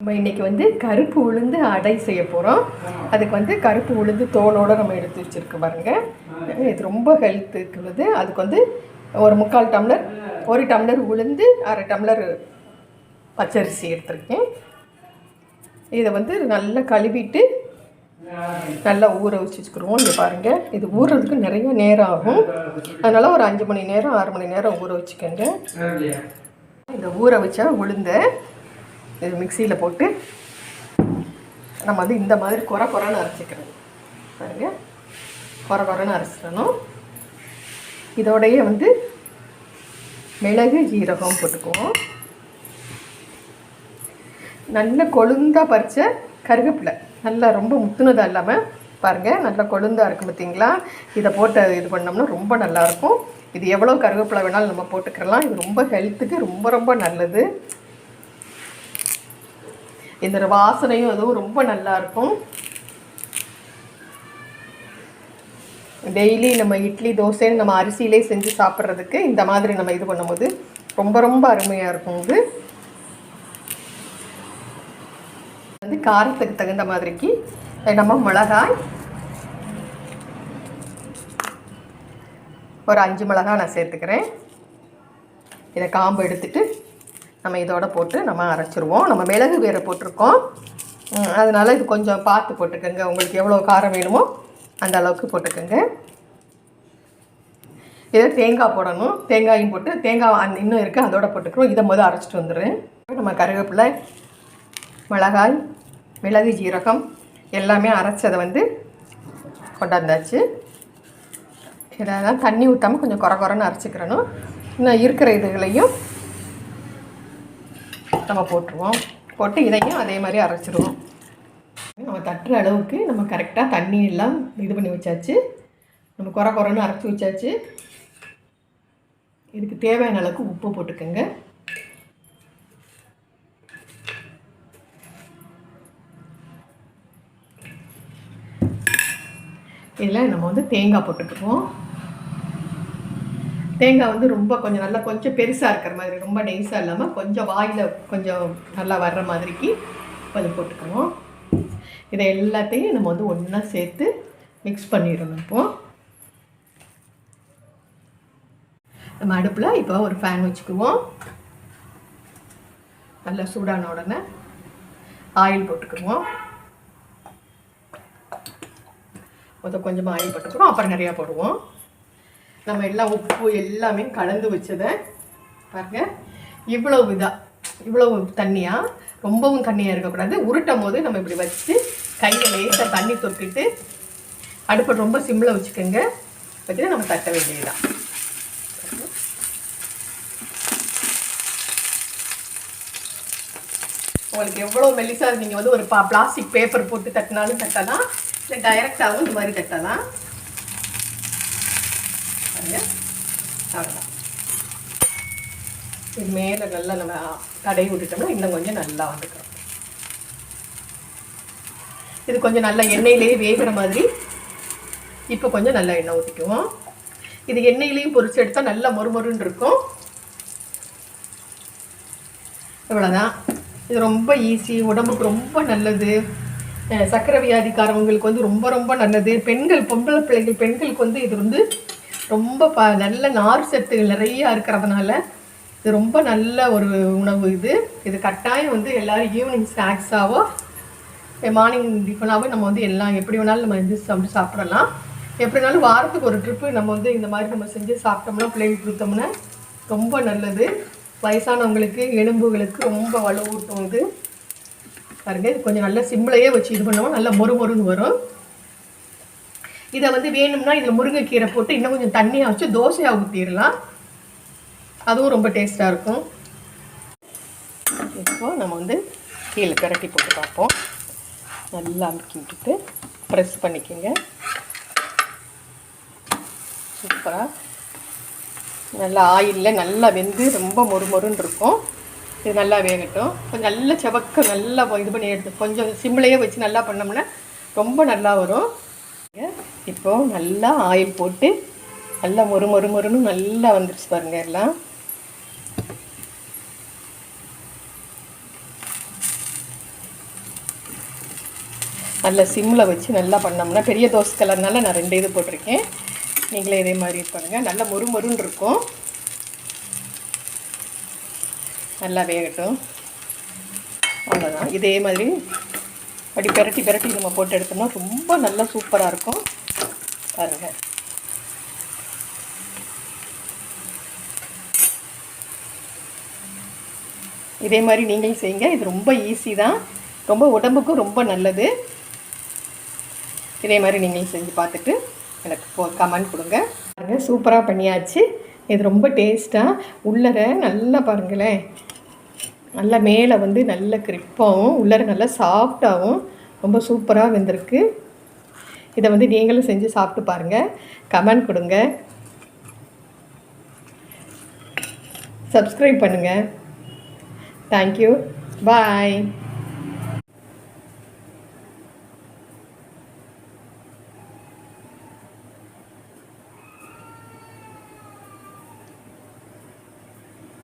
நம்ம இன்றைக்கி வந்து கருப்பு உளுந்து அடை செய்ய போகிறோம் அதுக்கு வந்து கருப்பு உளுந்து தோலோடு நம்ம எடுத்து வச்சுருக்க பாருங்க. இது ரொம்ப ஹெல்த்துக்கு உள்ளது அதுக்கு வந்து ஒரு முக்கால் டம்ளர் ஒரு டம்ளர் உளுந்து அரை டம்ளர் பச்சரிசி எடுத்திருக்கேன். இதை வந்து நல்லா கழுவிட்டு நல்லா ஊற வச்சு வச்சுக்கிருவோம் இங்கே பாருங்கள் இது ஊறுறதுக்கு நிறைய நேரம் ஆகும். அதனால் ஒரு அஞ்சு மணி நேரம் ஆறு மணி நேரம் ஊற வச்சுக்கோங்க. இதை ஊற வச்சா உளுந்தை இது மிக்சியில் போட்டு நம்ம வந்து இந்த மாதிரி குறை குறைன்னு அரைச்சிக்கிறது பாருங்கள் குறை குறைன்னு அரைச்சிடணும். இதோடையே வந்து மிளகு ஜீரகம் போட்டுக்குவோம். நல்ல கொழுந்தா பறித்த கருவேப்பிலை நல்லா ரொம்ப முத்துனதாக இல்லாமல் பாருங்கள் நல்லா கொழுந்தாக இருக்கும் பார்த்தீங்களா இதை போட்டு இது பண்ணோம்னா ரொம்ப நல்லாயிருக்கும் இது எவ்வளோ கருவேப்பிலை வேணாலும் நம்ம போட்டுக்கிறலாம். இது ரொம்ப ஹெல்த்துக்கு ரொம்ப ரொம்ப நல்லது. இந்த வாசனையும் அதுவும் ரொம்ப நல்லா இருக்கும். டெய்லி நம்ம இட்லி தோசைன்னு நம்ம அரிசியிலே செஞ்சு சாப்பிட்றதுக்கு இந்த மாதிரி நம்ம இது பண்ணும்போது ரொம்ப ரொம்ப அருமையாக இருக்கும் இது. வந்து காரத்துக்கு தகுந்த மாதிரிக்கு நம்ம மிளகாய் ஒரு அஞ்சு மிளகாய் நான் சேர்த்துக்கிறேன். இதை காம்பு எடுத்துட்டு நம்ம இதோட போட்டு நம்ம அரைச்சிருவோம். நம்ம மிளகு வேறு போட்டிருக்கோம். அதனால் இது கொஞ்சம் பார்த்து போட்டுக்கோங்க. உங்களுக்கு எவ்வளோ காரம் வேணுமோ அந்த அளவுக்கு போட்டுக்கோங்க. இதை தேங்காய் போடணும். தேங்காயும் போட்டு தேங்காய் அந்த இன்னும் இருக்குது அதோட போட்டுக்கிறோம். இதை முதல் அரைச்சிட்டு வந்துடுறேன். நம்ம கருவேப்பிலை மிளகாய் மிளகு ஜீரகம் எல்லாமே அரைச்சதை வந்து கொண்டாந்தாச்சு. இதெல்லாம் தண்ணி ஊற்றாமல் கொஞ்சம் குறை குறைன்னு அரைச்சிக்கிறணும். இன்னும் இருக்கிற இதுகளையும் நம்ம போட்டுருவோம். போட்டு இதையும் அதே மாதிரி அரைச்சிருவோம். நம்ம தட்டுற அளவுக்கு நம்ம கரெக்டாக தண்ணி எல்லாம் இது பண்ணி வச்சாச்சு. நம்ம குறை குறைன்னு அரைச்சி வச்சாச்சு. இதுக்கு தேவையான அளவுக்கு உப்பு போட்டுக்கோங்க. இதில் நம்ம வந்து தேங்காய் போட்டுக்குவோம் தேங்காய் வந்து ரொம்ப கொஞ்சம் நல்லா கொஞ்சம் பெருசாக இருக்கிற மாதிரி ரொம்ப நெய்ஸாக இல்லாமல் கொஞ்சம் வாயில் கொஞ்சம் நல்லா வர்ற மாதிரிக்கு கொஞ்சம் போட்டுக்குவோம் இதை எல்லாத்தையும் நம்ம வந்து ஒன்றா சேர்த்து மிக்ஸ் பண்ணிடணும் இப்போ. நம்ம அடுப்பில் இப்போ ஒரு ஃபேன் வச்சுக்குவோம். நல்லா சூடான உடனே ஆயில் போட்டுக்குவோம். மொத்தம் கொஞ்சமாக ஆயில் போட்டுக்கிறோம் அப்புறம் நிறையா போடுவோம். நம்ம எல்லாம் உப்பு எல்லாமே கலந்து வச்சதை பாருங்க. இவ்வளவு இதாக இவ்வளவு தண்ணியாக ரொம்பவும் தண்ணியாக இருக்கக்கூடாது. உருட்டும் போது நம்ம இப்படி வச்சு கையில் லேசாக தண்ணி தொட்டுட்டு அடுப்பை ரொம்ப சிம்மில் வச்சுக்கோங்க. வச்சுட்டு நம்ம தட்ட வேண்டியதுதான். உங்களுக்கு எவ்வளோ மெல்லிசாக நீங்கள் வந்து ஒரு பா பிளாஸ்டிக் பேப்பர் போட்டு தட்டினாலும் தட்டலாம். இல்லை டைரெக்டாகவும் இந்த மாதிரி தட்டலாம். அவ்வளோதான் இது மேலே நல்லா நம்ம தடை விட்டுட்டோம்னா இன்னும் கொஞ்சம் நல்லா வந்துக்கிறோம் இது கொஞ்சம் நல்லா எண்ணெயிலேயே வேகிற மாதிரி இப்போ கொஞ்சம் நல்லா எண்ணெய் ஊற்றிக்குவோம் இது எண்ணெயிலையும் பொரிச்சு எடுத்தால் நல்லா மொறுமொருன்னு இருக்கும். இவ்வளோதான் இது ரொம்ப ஈஸி உடம்புக்கு ரொம்ப நல்லது. சக்கரை வியாதிக்காரவங்களுக்கு வந்து ரொம்ப ரொம்ப நல்லது. பெண்கள் பொம்பளை பிள்ளைகள் பெண்களுக்கு வந்து இது வந்து ரொம்ப ப நல்ல நார் சத்துகள் நிறையா இருக்கிறதுனால இது ரொம்ப நல்ல ஒரு உணவு இது. இது கட்டாயம் வந்து எல்லோரும் ஈவினிங் ஸ்நாக்ஸாகவோ மார்னிங் டிஃபனாகவோ நம்ம வந்து எல்லாம் எப்படி வேணாலும் நம்ம வந்து சாப்பிட்டு சாப்பிடலாம். எப்படினாலும் வாரத்துக்கு ஒரு ட்ரிப்பு நம்ம வந்து இந்த மாதிரி நம்ம செஞ்சு சாப்பிட்டோம்னா பிள்ளைங்களுக்கு கொடுத்தோம்னா ரொம்ப நல்லது. வயசானவங்களுக்கு எலும்புகளுக்கு ரொம்ப வலுவூட்டும் இது. பாருங்கள் இது கொஞ்சம் நல்லா சிம்லையே வச்சு இது பண்ணுவோம் நல்லா மொறு மொறுன்னு வரும். இதை வந்து வேணும்னா இதில் முருங்கைக்கீரை போட்டு இன்னும் கொஞ்சம் தண்ணியாக வச்சு தோசையாக ஊற்றிடலாம் அதுவும் ரொம்ப டேஸ்ட்டாக இருக்கும். இப்போ நம்ம வந்து கீழே பிரட்டி போட்டு பார்ப்போம். நல்லா அமுக்கிட்டு விட்டுட்டு ப்ரெஸ் பண்ணிக்கோங்க. சூப்பராக நல்லா ஆயிலில் நல்லா வெந்து ரொம்ப மொறு மொறுன்னு இருக்கும். இது நல்லா வேகட்டும். கொஞ்சம் நல்லா செவக்க நல்லா இது பண்ணி எடுத்து கொஞ்சம் சிம்லையே வச்சு நல்லா பண்ணோம்னா ரொம்ப நல்லா வரும். இப்போது நல்லா ஆயில் போட்டு நல்லா மொறு மொறு மொறுன்னு நல்லா வந்துருச்சு பாருங்க எல்லாம். நல்லா சிம்மில் வச்சு நல்லா பண்ணோம்னா பெரிய தோசை கலர்னால நான் ரெண்டு இது போட்டிருக்கேன். நீங்களே இதே மாதிரி பண்ணுங்கள் நல்லா மொறு மொறுன்னு இருக்கும். நல்லா வேகட்டும். அவ்வளோதான் இதே மாதிரி அப்படி பெரட்டி பெரட்டி நம்ம போட்டு எடுத்தோம்னா ரொம்ப நல்லா சூப்பராக இருக்கும். பாருங்கள் இதே மாதிரி நீங்களும் செய்யுங்க. இது ரொம்ப ஈஸி தான். ரொம்ப உடம்புக்கும் ரொம்ப நல்லது. இதே மாதிரி நீங்களும் செஞ்சு பார்த்துட்டு எனக்கு கமெண்ட் கொடுங்க. பாருங்க சூப்பராக பண்ணியாச்சு. இது ரொம்ப டேஸ்ட்டாக உள்ளர நல்லா பாருங்களேன். நல்லா மேலே வந்து நல்ல கிரிப்பாகவும் உள்ளர நல்லா சாஃப்டாகவும் ரொம்ப சூப்பராக வெந்திருக்கு. இதை வந்து நீங்களும் செஞ்சு சாப்பிட்டு பாருங்கள் கமெண்ட் கொடுங்க. சப்ஸ்கிரைப் பண்ணுங்கள் தேங்க்யூ பாய்